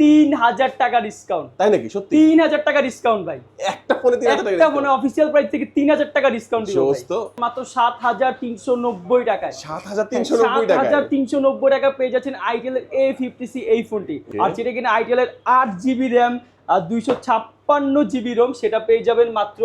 তিন হাজার টাকা ডিসকাউন্ট তাই নাকি? সত্যি? তিন হাজার টাকা ডিসকাউন্ট ভাই। একটা ফোনে একটা ফোনে অফিসিয়াল প্রাইস থেকে তিন হাজার টাকা ডিসকাউন্ট দিব মাত্র সাত হাজার তিনশো নব্বই টাকায়। সাত হাজার তিনশো নব্বই সাত টাকা হাজার তিনশো নব্বই টাকা পেয়ে যাচ্ছেন আইটেল এ ফিফটি সি এই ফোনটি আর যেটা কিনা আইটেল এর আট জিবি র্যাম আর দুইশো ছাপ্পান্ন জিবি রোম সেটা পেয়ে যাবেন মাত্র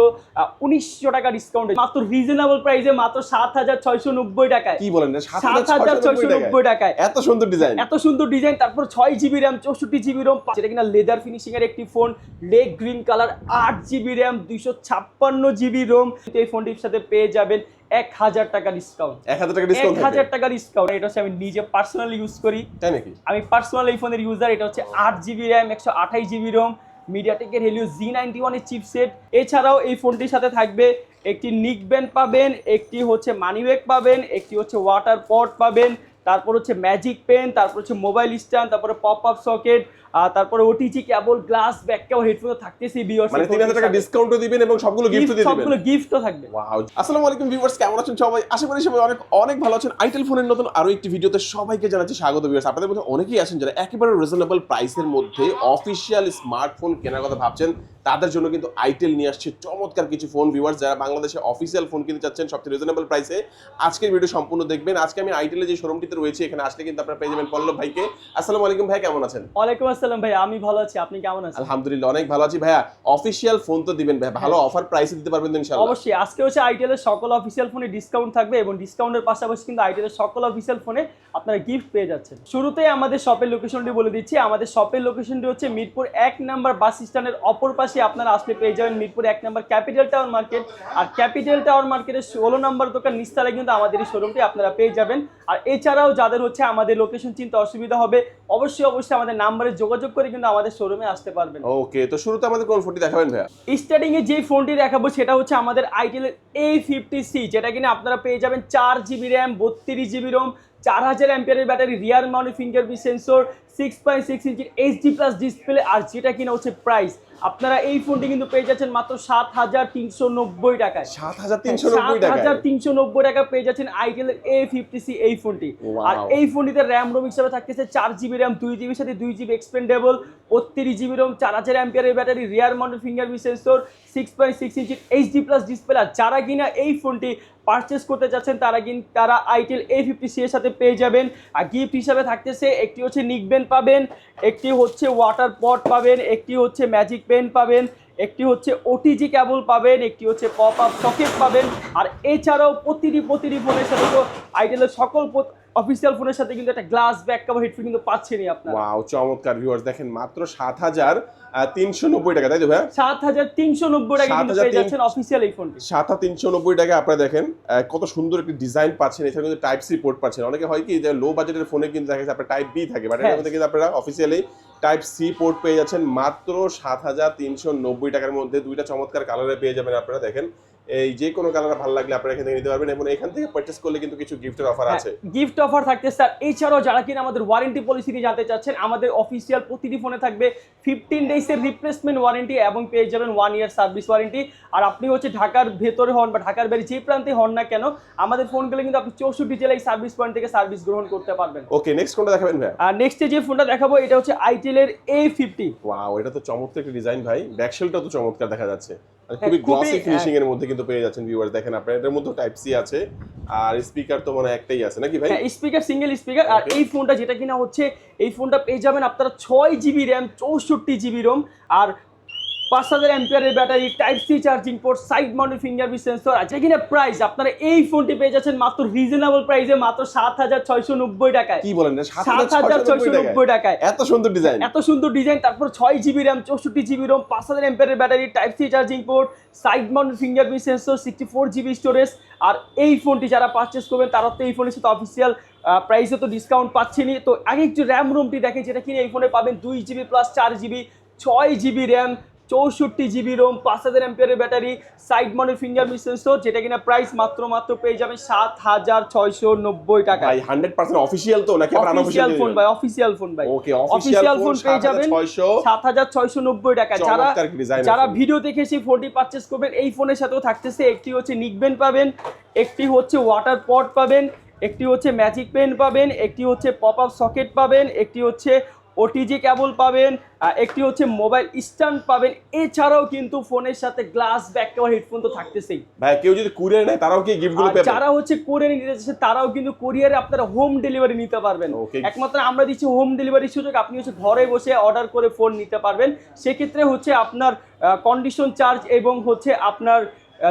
উনিশশো টাকা ডিসকাউন্টে মাত্র রিজনেবল প্রাইসে মাত্র সাত হাজার ছয়শো নব্বই টাকায়। কি বলেন সাত হাজার ছয়শো নব্বই টাকায়? এত সুন্দর ডিজাইন এত সুন্দর ডিজাইন তারপর ছয় জিবি র্যাম চৌষট্টি জিবি রোম যেটা কিনা লেদার ফিনিশিং এর একটি ফোন লেগ গ্রিন কালার আট জিবি র্যাম দুইশো ছাপ্পান্ন জিবি রোম। এই ফোনটির সাথে পেয়ে যাবেন এক হাজার টাকা ডিসকাউন্ট এক হাজার টাকা এক হাজার টাকা ডিসকাউন্ট এটা হচ্ছে আমি নিজে পার্সোনালি ইউজ করি। তাই নাকি? আমি পার্সোনাল এই ফোনের ইউজার এটা হচ্ছে আট জিবি র্যাম একশো আঠাশ জিবি রোম। মিডিয়াটেকের হেলিও জি নাইনটি ওয়ানের চিপসেট এছাড়াও এই ফোনটির সাথে থাকবে একটি নিক ব্যান্ড পাবেন, একটি হচ্ছে মানিব্যাগ পাবেন, একটি হচ্ছে ওয়াটার পট পাবেন, তারপর হচ্ছে ম্যাজিক পেন তারপর হচ্ছে মোবাইল স্ট্যান্ড তারপরে পপ আপ সকেট আর তারপরে OTG cable glass back cable headphone থাকতেছি বিয়ার্স মানে তিন হাজার টাকা ডিসকাউন্টও দিবেন এবং সবগুলো গিফট দিয়ে দিবেন? সবগুলো গিফটও থাকবে। ওয়াও আসসালামু আলাইকুম ভিউয়ার্স কেমন আছেন সবাই? আশা করি সবাই অনেক অনেক ভালো আছেন। আইটেল ফোনের নতুন আরও একটি ভিডিওতে সবাইকে জানাচ্ছি স্বাগত ভিউয়ার্স আপনাদের মধ্যে অনেকেই আছেন যারা একেবারে রিজনেবল প্রাইসের মধ্যে অফিসিয়াল স্মার্টফোন কেনার কথা ভাবছেন। তাদের জন্য কিন্তু আইটেল নিয়ে আসছে চমৎকার কিছু ফোন ভিউয়ার্স যারা বাংলাদেশে অফিসিয়াল ফোন কিনতে চাচ্ছেন সবচেয়ে রিজনেবল প্রাইসে আজকের ভিডিও সম্পূর্ণ দেখবেন। আজকে আমি আইটেলের যে শোরুমটিতে রয়েছে এখানে আসলে কিন্তু আপনারা পেয়ে যাবেন পল্লব ভাইকে। আসসালামু আলাইকুম ভাই কেমন আছেন? ওয়ালাইকুম আসসালাম। ভাই আমি ভালো আছি আপনি কেমন আছেন? আলহামদুলিল্লাহ অনেক ভালো আছি। ভাইয়া অফিসিয়াল ফোন তো দিবেন ভাই ভালো অফার প্রাইসে দিতে পারবেন তো ইনশাআল্লাহ। অবশ্যই আজকে হচ্ছে আইটেলের সকল অফিসিয়াল ফোনে ডিসকাউন্ট থাকবে এবং ডিসকাউন্টের পাশাপাশি কিন্তু আইটেলের সকল অফিসিয়াল ফোনে আপনারা গিফট পেয়ে যাচ্ছেন। শুরুতেই আমাদের শপের লোকেশনটি বলে দিচ্ছি। আমাদের শপের লোকেশনটি হচ্ছে মিরপুর এক নাম্বার বাস স্ট্যান্ডের অপর পাশে আপনারা আসলে পেয়ে যাবেন মিরপুর এক নাম্বার ক্যাপিটাল টাওয়ার মার্কেট। আর ক্যাপিটাল টাওয়ার মার্কেটের ষোলো নাম্বার দোকান নিস্তালে কিন্তু আমাদের এই শোরুমটি আপনারা পেয়ে যাবেন। আর এছাড়াও যাদের হচ্ছে আমাদের লোকেশন চিনতে অসুবিধা হবে অবশ্যই অবশ্যই আমাদের নাম্বারে যোগাযোগ করে কিন্তু আমাদের শোরুমে আসতে পারবেন। ওকে তো শুরুতে আমাদের কোন ফোনটি দেখাবেন ভাইয়া? স্টার্টিং এ যে ফোনটি দেখাবো সেটা হচ্ছে আমাদের আইটেলের এ ফিফটি সি যেটা কিনা আপনারা পেয়ে যাবেন চার জিবি র্যাম বত্রিশ জিবি রোম চার হাজার অ্যাম্পিয়ারের battery rear mount fingerprint sensor six point six ইঞ্চির এইচডি প্লাস ডিসপ্লে আর যেটা কিনা হচ্ছে প্রাইস আপনারা এই ফোনটি কিন্তু পেয়ে যাচ্ছেন মাত্র সাত হাজার তিনশো নব্বই টাকায়। সাত হাজার তিনশো সাত নব্বই টাকা হাজার তিনশো নব্বই টাকা পেয়ে যাচ্ছেন আইটেলের এ ফিফটি সি এই ফোনটি আর এই ফোনটিতে র্যাম রোম হিসাবে থাকতেছে চার জিবি র্যাম দুই জিবির সাথে দুই জিবি এক্সপেন্ডেবল বত্রিশ জিবি রোম চার হাজার অ্যাম্পিয়ারের battery rear mounted fingerprint sensor six point six ইঞ্চির এইচডি প্লাস ডিসপ্লে আর যারা কিনা এই ফোনটি পারচেস করতে চাচ্ছেন তারা কিন্তু তারা আইটেল এ ফিফটি সি এর সাথে পেয়ে যাবেন। আর গিফট হিসাবে থাকতেছে, একটি হচ্ছে নিকবেন পাবেন, একটি হচ্ছে ওয়াটার পট পাবেন, একটি হচ্ছে ম্যাজিক পেন পাবেন, একটি হচ্ছে ওটিজি ক্যাবল পাবেন, একটি হচ্ছে পপ আপ সকেট পাবেন। আর এছাড়াও প্রতিটি প্রতিটি ফোনের সাথে তো আইটেলের সকল অফিসিয়াল ফোনের সাথে কিন্তু একটা গ্লাস ব্যাক কভার হেডফোন কিন্তু পাচ্ছেনই আপনারা। ওয়াও চমৎকার ভিউয়ার্স দেখেন মাত্র সাত হাজার তিনশো নব্বই টাকা তাই তো তিনশো নব্বই টাকা কিন্তু পেয়ে যাচ্ছেন অফিসিয়াল এই ফোনটি সাত হাজার তিনশো নব্বই টাকা আপনারা দেখেন কত সুন্দর একটি ডিজাইন পাচ্ছেন। এছাড়া কিন্তু টাইপ সি পোর্ট পাচ্ছেন। অনেকে হয় কি যে লো বাজেটের ফোনে কিন্তু দেখা যাচ্ছে আপনার টাইপ বি থাকে বাট এর হ্যাঁ। মধ্যে কিন্তু আপনারা অফিসিয়ালি টাইপ সি পোর্ট পেয়ে যাচ্ছেন মাত্র সাত হাজার তিনশো নব্বই টাকার মধ্যে। দুইটা চমৎকার কালারে পেয়ে যাবেন আপনারা দেখেন। এই যে কোনো কালার ভালো লাগলে আপনারা এখান থেকে নিতে পারবেন এবং এখান থেকে পারচেস করলে কিন্তু কিছু গিফটের অফার আছে। গিফট অফার থাকতে স্যার এছাড়াও যারা কিনা আমাদের ওয়ারেন্টি পলিসি নিয়ে জানতে চাচ্ছেন আমাদের অফিসিয়াল প্রতিটি ফোনে থাকবে ফিফটিন ডেজের রিপ্লেসমেন্ট ওয়ারেন্টি এবং পেয়ে যাবেন ওয়ান ইয়ার সার্ভিস ওয়ারেন্টি আর আপনি হচ্ছে ঢাকার ভেতরে হন বা ঢাকার বাইরে যে প্রান্তে হন না কেন আমাদের ফোন ফোনগুলো কিন্তু আপনি চৌষট্টি জেলায় সার্ভিস পয়েন্ট থেকে সার্ভিস গ্রহণ করতে পারবেন। ওকে নেক্সট কোনটা দেখাবেন ভাইয়া আর নেক্সটে যে ফোনটা দেখাবো এটা হচ্ছে আইটেলের এ ফিফটি ওয়াও এটা তো চমৎকার একটা ডিজাইন ভাই। ব্যাকশেলটা তো চমৎকার দেখা যাচ্ছে। হ্যাঁ, খুবই গ্লসি হ্যাঁ। ফিনিশিং এর মধ্যে কিন্তু পেয়ে যাচ্ছেন ভিউয়ার দেখেন আপনারা এটার মধ্যে টাইপ সি আছে আর স্পিকার তো মানে একটাই আছে নাকি ভাই? হ্যাঁ স্পিকার সিঙ্গেল স্পিকার আর এই ফোনটা যেটা কিনা হচ্ছে এই ফোনটা পেয়ে যাবেন আপনারা ছয় জিবি র্যাম চৌষট্টি জিবি রোম আর পাঁচ হাজার অ্যাম্পিয়ারের battery type C charging port side mounted fingerprint sensor আছে যেখানে প্রাইস আপনারা এই ফোনটি পেয়ে যাচ্ছেন মাত্র রিজনেবল প্রাইসে মাত্র সাত হাজার ছয়শো নব্বই টাকায়। কি বলেন সাত হাজার ছয়শো নব্বই টাকায়? এত সুন্দর ডিজাইন এত সুন্দর ডিজাইন তারপর ছয় জিবি র্যাম চৌষট্টি জিবি রোম পাঁচ হাজার এম্পিয়ারের battery type C charging port side mounted fingerprint sensor sixty four GB storage আর এই ফোনটি যারা পারচেস করবেন তারা তো এই ফোনের সাথে অফিসিয়াল প্রাইসে তো ডিসকাউন্ট পাচ্ছেনই। তো আগে একটু র্যাম রোমটি দেখেন যেটা কিনে এই ফোনে পাবেন দুই জিবি প্লাস চার জিবি ছয় জিবি র্যাম চৌষট্টি জিবি রোম পাঁচ হাজার এম্পিয়ারের battery side mounted fingerprint sensor যেটা কিনা প্রাইস মাত্র মাত্র পেয়ে যাবেন সাত হাজার ছয়শো নব্বই টাকা। ভাই 100% অফিশিয়াল তো নাকি অফিসিয়াল ফোন? ভাই অফিসিয়াল ফোন ভাই। Okay official official phone phone পেয়ে যাবেন সাত হাজার ছয়শো। নব্বই টাকা। যারা যারা ভিডিও দেখে সেই ফোনটি পারচেস করবেন এই ফোনের সাথেও থাকতেছে একটি হচ্ছে নিকবেন পাবেন একটি হচ্ছে ওয়াটার পট পাবেন একটি হচ্ছে ম্যাজিক পেন পাবেন একটি হচ্ছে পপ আপ সকেট পাবেন একটি হচ্ছে ওটিজি কেবল পাবেন একটি হচ্ছে মোবাইল স্ট্যান্ড পাবেন। এছাড়াও কিন্তু ফোনের সাথে গ্লাস ব্যাক কভার হেডফোন তো থাকতেছেই। ভাই কেউ যদি কুরিয়ার নেয় তারাও কি গিফটগুলো পেবে যারা হচ্ছে কোরিয়ার নিতে চাচ্ছে তারাও কিন্তু কোরিয়ারে আপনারা হোম ডেলিভারি নিতে পারবেন. একমাত্র আমরা দিচ্ছি হোম ডেলিভারি সুযোগ আপনি হচ্ছে ঘরে বসে অর্ডার করে ফোন নিতে পারবেন। সেক্ষেত্রে হচ্ছে আপনার কন্ডিশন চার্জ এবং হচ্ছে আপনার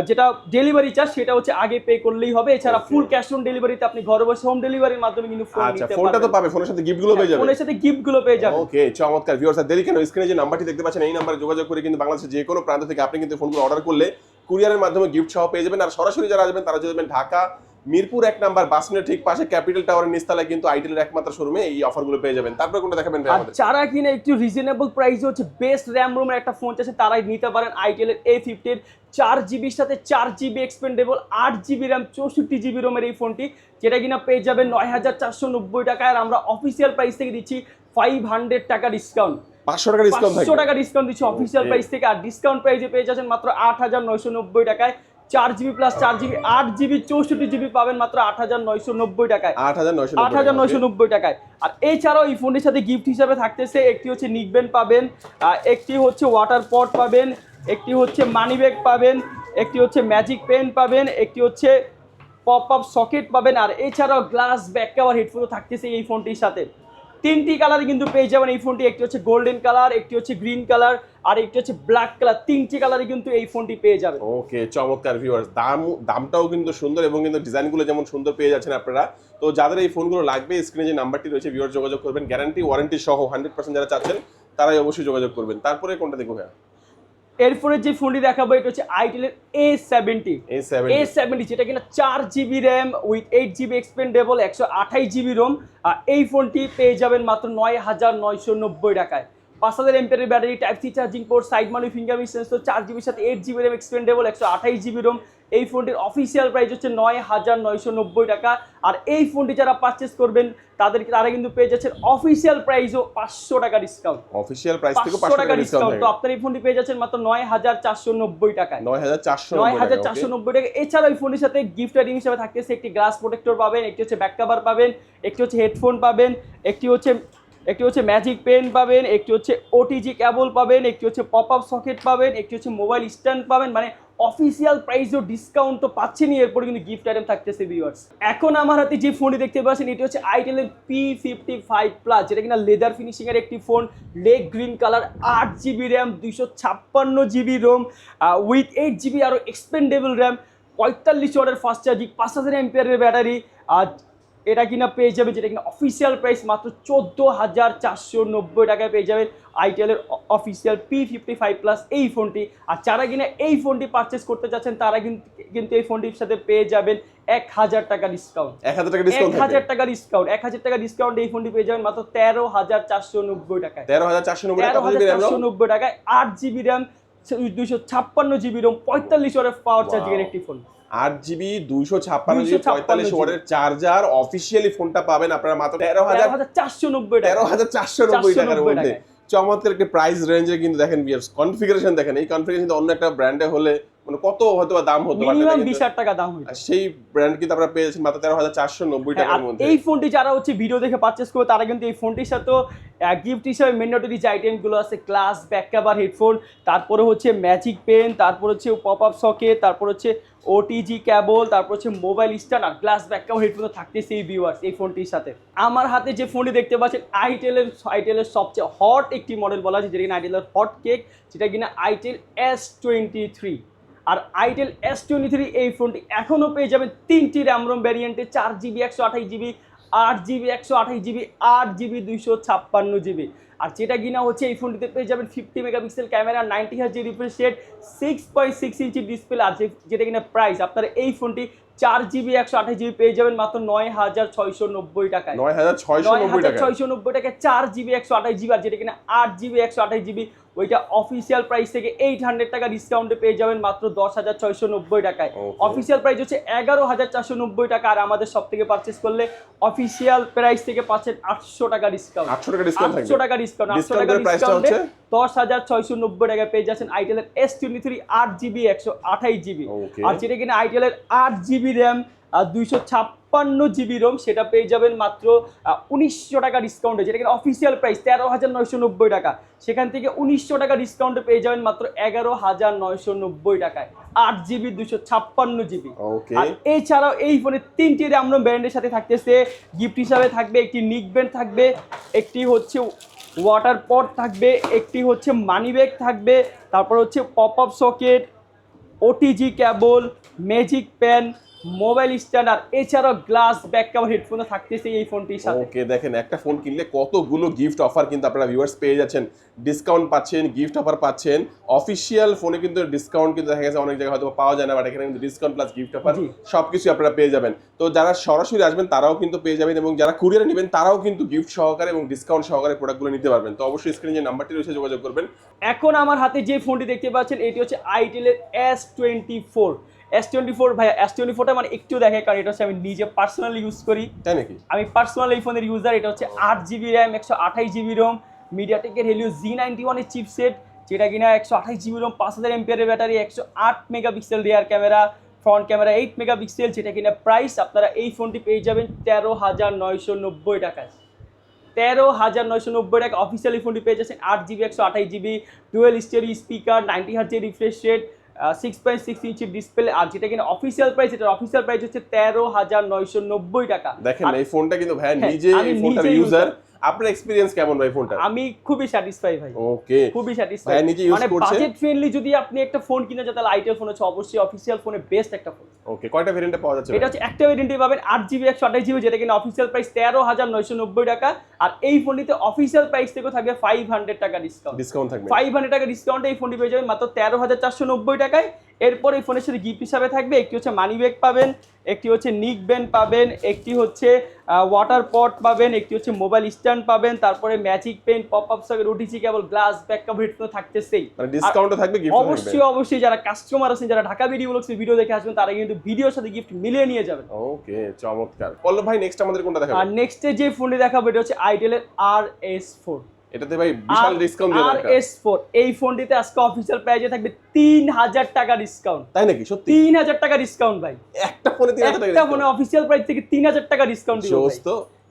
যেটা ডেলিভারি চার্জ সেটা হচ্ছে আগে পে করলেই হবে। এছাড়া ফুল ক্যাশ অন ডেলিভারিতে আপনি ঘরে বসে হোম ডেলিভারির মাধ্যমে কিন্তু ফোন আচ্ছা ফোনটা তো পাবে ফোনের সাথে গিফটগুলো পেয়ে যাবে। ফোনের সাথে গিফটগুলো পেয়ে যাবে ওকে চমৎকার ভিউয়ার্স আর দেরি কেন? স্ক্রিনে যে নাম্বারটি দেখতে পাচ্ছেন এই নাম্বারে যোগাযোগ করে কিন্তু বাংলাদেশের যে কোনো প্রান্ত থেকে আপনি কিন্তু ফোনগুলো অর্ডার করলে কুরিয়ারের মাধ্যমে গিফট সহ পেয়ে যাবেন। আর সরাসরি যারা আসবেন তারা যাবেন ঢাকা মিরপুর এক নাম্বার বাস স্ট্যান্ডের ঠিক পাশে ক্যাপিটাল টাওয়ারের নিচতলায় কিন্তু আইটেলের একমাত্র শোরুমে এই অফারগুলো পেয়ে যাবেন। তারপরে কোনটা দেখাবেন ভাই আমাদের? যারা কিনা একটু রিজনেবল প্রাইসে হচ্ছে বেস্ট র্যাম রুমের একটা ফোন চাচ্ছে তারাই নিতে পারেন আইটেলের এ ফিফটির চার জিবির সাথে চার জিবি এক্সপেন্ডেবল আট জিবি র্যাম চৌষট্টি জিবি রোমের এই ফোনটি যেটা কিনা পেয়ে যাবেন নয় হাজার চারশো নব্বই টাকায়। আর আমরা অফিসিয়াল প্রাইস থেকে দিচ্ছি ফাইভ হান্ড্রেড টাকা ডিসকাউন্ট পাঁচশো টাকা ডিসকাউন্ট পাঁচশো টাকা ডিসকাউন্ট দিচ্ছি অফিসিয়াল প্রাইস থেকে। আর ডিসকাউন্ট প্রাইসে পেয়ে যাচ্ছেন মাত্র আট হাজার নয়শো নব্বই টাকায়। চার জিবি প্লাস চার জিবি আট জিবি চৌষট্টি জিবি পাবেন মাত্র আট হাজার নয়শো নব্বই টাকায়। আট হাজার নয়শো আট হাজার নয়শো নব্বই টাকায়। আর এছাড়াও এই ফোনের সাথে গিফট হিসাবে থাকতেছে একটি হচ্ছে নিকবেন পাবেন একটি হচ্ছে ওয়াটার পট পাবেন একটি হচ্ছে মানি ব্যাগ পাবেন একটি হচ্ছে ম্যাজিক পেন পাবেন একটি হচ্ছে পপ আপ সকেট পাবেন আর এছাড়াও গ্লাস ব্যাক কাভার হেডফোনও থাকতেছে এই ফোনটির সাথে। তিনটি কালারে কিন্তু পেয়ে যাবেন। এই ফোনটি, একটি হচ্ছে গোল্ডেন কালার একটি হচ্ছে গ্রিন কালার আর একটি হচ্ছে ব্ল্যাক কালার তিনটি কালারে কিন্তু এই ফোনটি পেয়ে যাবেন। ওকে, চমৎকার ভিউয়ার্স দাম, দামটাও কিন্তু সুন্দর এবং কিন্তু ডিজাইনগুলো যেমন সুন্দর পেয়ে যাচ্ছেন আপনারা। তো যাদের এই ফোনগুলো লাগবে স্ক্রিনে যে নাম্বারটি রয়েছে ভিউয়ার যোগাযোগ করবেন। গ্যারান্টি ওয়ারেন্টি সহ হান্ড্রেড যারা চাচ্ছেন, তারাই অবশ্যই যোগাযোগ করবেন। তারপরে কোনটা দেখব ভাইয়া? এরপরে যে ফোনটি দেখাবো এটা হচ্ছে আইটেলের এ সেভেন্টি এ সেভেন্টি যেটা কিনা চার GB RAM with eight GB expandable একশো আঠাইশ জিবি রোম আর এই ফোনটি পেয়ে যাবেন মাত্র নয় হাজার নয়শো নব্বই টাকায়। পাঁচ হাজার এমপিয়ারের battery type C charging port side money fingerprint sensor চার জিবির সাথে এইট জিবি র্যাম এক্সপেন্ডেবল একশো আঠাইশ জিবি রোম এই ফোনটির অফিসিয়াল প্রাইস হচ্ছে নয় হাজার নয়শো নব্বই টাকা। আর এই ফোনটি যারা পারচেস করবেন তাদেরকে তারা কিন্তু পেয়ে যাচ্ছেন অফিসিয়াল প্রাইসও পাঁচশো টাকা ডিসকাউন্ট অফিসিয়াল প্রাইস থেকে পাঁচশো টাকা ডিসকাউন্ট তো আপনার এই ফোনটি পেয়ে যাচ্ছেন মাত্র নয় হাজার চারশো নব্বই টাকায়। নয় হাজার চারশো নয় হাজার চারশো নব্বই টাকা। এছাড়া ওই ফোনের সাথে গিফট আইটেম হিসেবে থাকতেছে একটি গ্লাস প্রোটেক্টর পাবেন একটি হচ্ছে ব্যাক কাভার পাবেন একটি হচ্ছে হেডফোন পাবেন একটি হচ্ছে একটি হচ্ছে ম্যাজিক পেন পাবেন একটি হচ্ছে ওটিজি কেবল পাবেন একটি হচ্ছে পপ আপ সকেট পাবেন একটি হচ্ছে মোবাইল স্ট্যান্ড পাবেন। মানে অফিসিয়াল প্রাইসও ডিসকাউন্ট তো পাচ্ছেনই, এরপরে কিন্তু গিফট আইটেম থাকতেছে ভিউয়ার্স এখন আমার হাতে যে ফোনটি দেখতে পাচ্ছেন, এটি হচ্ছে আইটেলের পি ফিফটি ফাইভ প্লাস যেটা কিনা লেদার ফিনিশিং এর একটি ফোন লেগ গ্রিন কালার আট জিবি র্যাম দুইশো ছাপ্পান্ন GB ROM with eight GB আরও এক্সপেন্ডেবল র্যাম পঁয়তাল্লিশ ওয়াটের ফাস্ট চার্জিং পাঁচ হাজার এমপিয়ারের ব্যাটারি আর এটা কিনা পেয়ে যাবে যেটা কিনা অফিসিয়াল প্রাইস মাত্র চোদ্দ হাজার চারশো নব্বই টাকায় পেয়ে যাবেন আইটেলের official P fifty five plus এই ফোনটি আর যারা কিনা এই ফোনটি পারচেস করতে চাচ্ছেন তারা কিন্তু কিন্তু এই ফোনটির সাথে পেয়ে যাবেন এক হাজার টাকা ডিসকাউন্ট এক হাজার টাকা এক ডিসকাউন্ট হাজার টাকা ডিসকাউন্ট এক হাজার টাকা ডিসকাউন্ট এই ফোনটি পেয়ে যাবেন মাত্র তেরো হাজার চারশো নব্বই টাকায়। তেরো হাজার চারশো নব্বই তেরো হাজার চারশো নব্বই টাকায় আট জিবি র্যাম দুইশো ছাপ্পান্ন জিবি রোম পঁয়তাল্লিশ ওয়াটের পাওয়ার চার্জিং এর একটি ফোন আট জিবি দুইশো ছাপ্পান্ন জিবি পঁয়তাল্লিশ ওয়ার্ডের চার্জার। অফিসিয়ালি ফোনটা পাবেন আপনারা মাত্র তেরো হাজার চারশো নব্বই তেরো হাজার চারশো নব্বই টাকার মধ্যে। চমৎকার একটি প্রাইস রেঞ্জে কিন্তু দেখেন বিয়ার্স কনফিগারেশন দেখেন। এই কনফিগারেশন অন্য একটা ব্র্যান্ডে হলে মানে কত হয়তো দাম হতো মিনিমাম এটা কিন্তু- বিশ হাজার টাকা দাম হইতো সেই ব্র্যান্ড কিন্তু আপনারা পেয়েছেন মাত্র তেরো হাজার চারশো নব্বই হ্যাঁ, টাকার মধ্যে। এই ফোনটি যারা হচ্ছে ভিডিও দেখে পারচেস করবে তারা কিন্তু এই ফোনটির সাথেও গিফট হিসাবে ম্যান্ডেটরি যে আইটেমগুলো আছে গ্লাস ব্যাক কভার হেডফোন তারপরে হচ্ছে ম্যাজিক পেন তারপর হচ্ছে পপ আপ সকেট তারপর হচ্ছে ওটিজি কেবল তারপর হচ্ছে মোবাইল স্ট্যান্ড আর গ্লাস ব্যাক কভার হেডফোন থাকতেছে এই ভিউয়ার্স এই ফোনটির সাথে। আমার হাতে যে ফোনটি দেখতে পাচ্ছেন আইটেলের আইটেলের সবচেয়ে হট একটি মডেল বলা আছে যেটা কিনা আইটেলের হট কেক যেটা কিনা আইটেল এস টোয়েন্টি থ্রি আর আইটেল এস টোয়েন্টি থ্রি এই ফোনটি এখনও পেয়ে যাবেন তিনটি র্যামরম ভ্যারিয়েন্টে চার জিবি একশো আঠাশ জিবি আট জিবি একশো আঠাশ জিবি আট জিবি দুইশো ছাপ্পান্ন জিবি আর যেটা কিনা হচ্ছে এই ফোনটিতে পেয়ে যাবেন ফিফটি মেগাপিক্সেল ক্যামেরা নাইনটি হাজার refresh rate six point six inch display আর যেটা কিনা প্রাইস আপনারা এই ফোনটি চার জিবি একশো আঠাশ জিবি পেয়ে যাবেন মাত্র নয় হাজার ছয়শো নব্বই টাকায়। নয় হাজার ছয়শো নব্বই হাজার টাকা ছয়শো নব্বই টাকা চার জিবি একশো আঠাশ জিবি আর যেটা কিনা আট জিবি একশো আঠাশ জিবি ওইটা অফিসিয়াল প্রাইস থেকে এইট হান্ড্রেড টাকা ডিসকাউন্টে পেয়ে যাবেন মাত্র দশ হাজার ছয়শো নব্বই টাকায়। অফিসিয়াল প্রাইস হচ্ছে এগারো হাজার চারশো নব্বই টাকা। আর আমাদের সব থেকে পারচেস করলে অফিসিয়াল প্রাইস থেকে পাচ্ছেন আটশো টাকা ডিসকাউন্ট আটশো টাকা ডিসকাউন্ট আটশো টাকা ডিসকাউন্ট আটশো টাকা ডিসকাউন্টে দশ হাজার ছয়শো নব্বই টাকা পেয়ে যাচ্ছেন আইটেলের এস টোয়েন্টি থ্রি আট জিবি একশো আঠাইশ জিবি। আর যেটা কিনা আইটেলের আট জিবি র্যাম আর দুইশো ছাপ্পান্ন জিবি রোম সেটা পেয়ে যাবেন মাত্র উনিশশো টাকা ডিসকাউন্টে যেটা কিনা অফিসিয়াল প্রাইস তেরো হাজার নয়শো নব্বই টাকা। সেখান থেকে উনিশশো টাকা ডিসকাউন্টে পেয়ে যাবেন মাত্র এগারো হাজার নয়শো নব্বই টাকায়। আট জিবি দুশো ছাপ্পান্ন জিবি আর এছাড়াও এই ফোনে তিনটি র্যামরম ব্র্যান্ডের সাথে থাকতেছে। গিফট হিসাবে থাকবে একটি নিক ব্যান্ড থাকবে একটি হচ্ছে ওয়াটার পট থাকবে একটি হচ্ছে মানি ব্যাগ থাকবে তারপর হচ্ছে pop up socket OTG cable magic pen mobile stand আর এছাড়াও গ্লাস ব্যাক কাভার হেডফোনও থাকতেছে এই ফোনটির সাথে। ওকে দেখেন একটা ফোন কিনলে কতগুলো গিফট অফার কিন্তু আপনারা ভিউয়ার্স পেয়ে যাচ্ছেন। ডিসকাউন্ট পাচ্ছেন গিফট অফার পাচ্ছেন। অফিসিয়াল ফোনে কিন্তু ডিসকাউন্ট কিন্তু দেখা গেছে অনেক জায়গায় হয়তো পাওয়া যায় না বাট এখানে কিন্তু ডিসকাউন্ট প্লাস গিফট অফার জি। সবকিছু আপনারা পেয়ে যাবেন। তো যারা সরাসরি আসবেন তারাও কিন্তু পেয়ে যাবেন এবং যারা কুরিয়ারে নেবেন তারাও কিন্তু গিফট সহকারে এবং ডিসকাউন্ট সহকারে প্রোডাক্টগুলো নিতে পারবেন। তো অবশ্যই স্ক্রিনে যে নাম্বারটি রয়েছে যোগাযোগ করবেন। এখন আমার হাতে যে ফোনটি দেখতে পাচ্ছেন এটি হচ্ছে আইটেলের S twenty four S twenty four ভাই এস টোয়েন্টি ফোরটা মানে একটু দেখে কারণ এটা হচ্ছে আমি নিজে পার্সোনালি ইউজ করি। তাই নাকি? আমি পার্সোনাল এই ফোনের ইউজার এটা হচ্ছে আট জিবি র্যাম একশো আঠাশ জিবি রোম মিডিয়াটেকের হেলিও জি নাইনটি ওয়ানের চিপসেট যেটা কিনা একশো আঠাশ জিবি রোম পাঁচ হাজার এমপিয়ারের ব্যাটারি একশো আট megapixel rear camera front camera eight megapixel যেটা কিনা প্রাইস আপনারা এই ফোনটি পেয়ে যাবেন তেরো হাজার নয়শো নব্বই টাকায়। তেরো হাজার নয়শো নব্বই টাকা অফিসিয়ালি ফোনটি পেয়ে যাচ্ছেন আট জিবি একশো আঠাশ GB twelve stereo speaker ninety হার্জের refresh rate six point six inch display আর যেটা কিনা অফিসিয়াল প্রাইস এটার অফিসিয়াল প্রাইস হচ্ছে তেরো হাজার নয়শো নব্বই টাকা দেখেন এই ফোনটা কিন্তু ভাই হ্যাঁ, নিজে আমি এই ইউজার। আপনার এক্সপিরিয়েন্স কেমন ভাই ফোনটা আমি খুবই স্যাটিসফাই ভাই। ওকে খুবই স্যাটিসফাই নিজে use মানে করছে? বাজেট ফ্রেন্ডলি যদি আপনি একটা ফোন কিনে যান তাহলে আইটেল ফোন হচ্ছে অবশ্যই অফিসিয়াল ফোনে বেস্ট একটা ফোন ওকে কয়টা ভেরিয়েন্টে পাওয়া যাচ্ছে এটা হচ্ছে একটা ভেরিয়েন্টে পাবেন আট জিবি একশো আঠাশ জিবি যেটা কিনা অফিসিয়াল প্রাইস তেরো হাজার নয়শো নব্বই টাকা। আর এই ফোনটিতে অফিসিয়াল প্রাইস থেকে থাকবে ফাইভ হান্ড্রেড টাকা ডিসকাউন্ট ডিসকাউন্ট থাকবে। ফাইভ হান্ড্রেড টাকা ডিসকাউন্টে এই ফোনটি পেয়ে যাবেন মাত্র তেরো হাজার চারশো নব্বই টাকায়। এরপর এই ফোনের সাথে গিফট হিসাবে থাকবে একটি হচ্ছে মানি ব্যাগ পাবেন একটি হচ্ছে নিক ব্যান্ড পাবেন একটি হচ্ছে ওয়াটার পট পাবেন একটি হচ্ছে মোবাইল স্ট্যান্ড পাবেন তারপরে magic pen pop up socket OTG cable glass back cover headphone থাকতেছেই। মানে ডিসকাউন্টও থাকবে গিফট অবশ্যই অবশ্যই যারা কাস্টমার আছেন যারা ঢাকা ভিডিও ব্লগসের ভিডিও দেখে আসবেন তারা কিন্তু ভিডিওর সাথে গিফট মিলিয়ে নিয়ে যাবেন। ওকে চমৎকার। পল্লব ভাই নেক্সট আমাদের কোনটা আর দেখাবেন নেক্সটে যে ফোনটি দেখাবো এটা হচ্ছে আইটেলের আর এস ফোর এটাতে ভাই বিশাল ডিসকাউন্ট দিয়ে আর দরকার। এস ফোর এই ফোনটিতে আজকে প্রাইসে থাকবে তিন হাজার টাকা ডিসকাউন্ট তাই নাকি? সত্যি? তিন হাজার টাকা ডিসকাউন্ট ভাই। একটা ফোনে তিন হাজার টাকা একটা ফোনে প্রাইস থেকে তিন হাজার টাকা ডিসকাউন্ট দিব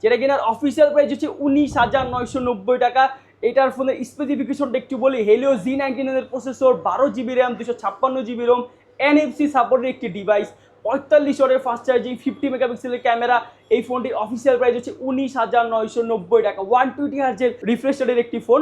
যেটা কিনার অফিসিয়াল প্রাইস হচ্ছে উনিশ হাজার নয়শো নব্বই টাকা। এটার ফোনের স্পেসিফিকেশনটা একটু বলি হেলিও জি নাইনটিনের প্রসেসর বারো জিবি র্যাম দুশো ছাপ্পান্ন জিবি রোম এনএফসি সাপোর্টের একটি ডিভাইস পঁয়তাল্লিশ ওয়াটের ফাস্ট চার্জিং ফিফটি মেগাপিক্সেলের ক্যামেরা এই ফোনটির অফিসিয়াল প্রাইস হচ্ছে উনিশ হাজার নয়শো নব্বই টাকা। ওয়ান টোয়েন্টি হার্জের রিফ্রেশ রেটের একটি ফোন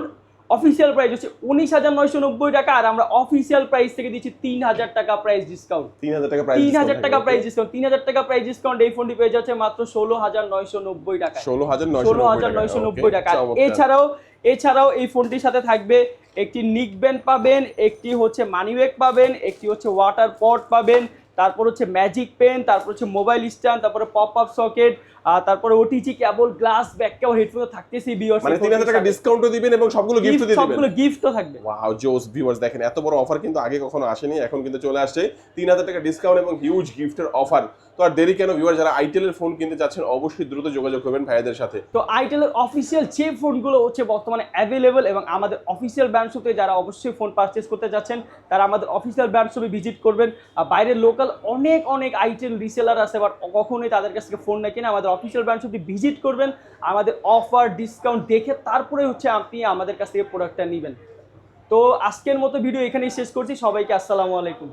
অফিসিয়াল প্রাইস হচ্ছে উনিশ হাজার নয়শো নব্বই টাকা আর আমরা অফিসিয়াল প্রাইস থেকে দিচ্ছি তিন হাজার টাকা প্রাইস ডিসকাউন্ট তিন হাজার টাকা তিন হাজার টাকা প্রাইস ডিসকাউন্ট তিন হাজার টাকা প্রাইস ডিসকাউন্ট এই ফোনটি পেয়ে যাচ্ছে মাত্র ষোলো হাজার নয়শো নব্বই টাকা। ষোলো হাজার ষোলো হাজার নয়শো নব্বই টাকা। এছাড়াও এছাড়াও এই ফোনটির সাথে থাকবে একটি নিক ব্যান্ড পাবেন একটি হচ্ছে মানি ব্যাগ পাবেন একটি হচ্ছে ওয়াটার পট পাবেন তারপর হচ্ছে ম্যাজিক পেন তারপর হচ্ছে মোবাইল স্ট্যান্ড তারপরে পপ আপ সকেট তারপরে OTG cable glass back cable headphone থাকতেছে ভিউয়ার্স মানে তিন হাজার টাকা ডিসকাউন্টও দিবেন এবং সবগুলো গিফট দিয়ে সবগুলো দিবেন গিফটও থাকবে। ওয়াও জোস ভিউয়ার্স দেখেন এত বড় অফার কিন্তু আগে কখনো আসেনি এখন কিন্তু চলে আসছে। তিন হাজার টাকা ডিসকাউন্ট এবং হিউজ গিফটের অফার আর দেরি কেন? ভিউয়ার যারা আইটেলের ফোন কিনতে চাচ্ছেন অবশ্যই দ্রুত যোগাযোগ করবেন ভাইয়াদের সাথে। তো আইটেলের অফিসিয়াল যে ফোনগুলো হচ্ছে বর্তমানে অ্যাভেলেবল এবং আমাদের অফিসিয়াল ব্র্যান্ড শপে যারা অবশ্যই ফোন পারচেস করতে যাচ্ছেন, তারা আমাদের অফিসিয়াল ব্র্যান্ড শপে ভিজিট করবেন। আর বাইরের লোকাল অনেক অনেক আইটেল রিসেলার আছে বাট কখনোই তাদের কাছ থেকে ফোন না কিনে আমাদের অফিসিয়াল ব্র্যান্ড শপে ভিজিট করবেন। আমাদের অফার ডিসকাউন্ট দেখে তারপরে হচ্ছে আপনি আমাদের কাছ থেকে প্রোডাক্টটা নেবেন। তো আজকের মতো ভিডিও এখানেই শেষ করছি। সবাইকে আসসালামু আলাইকুম।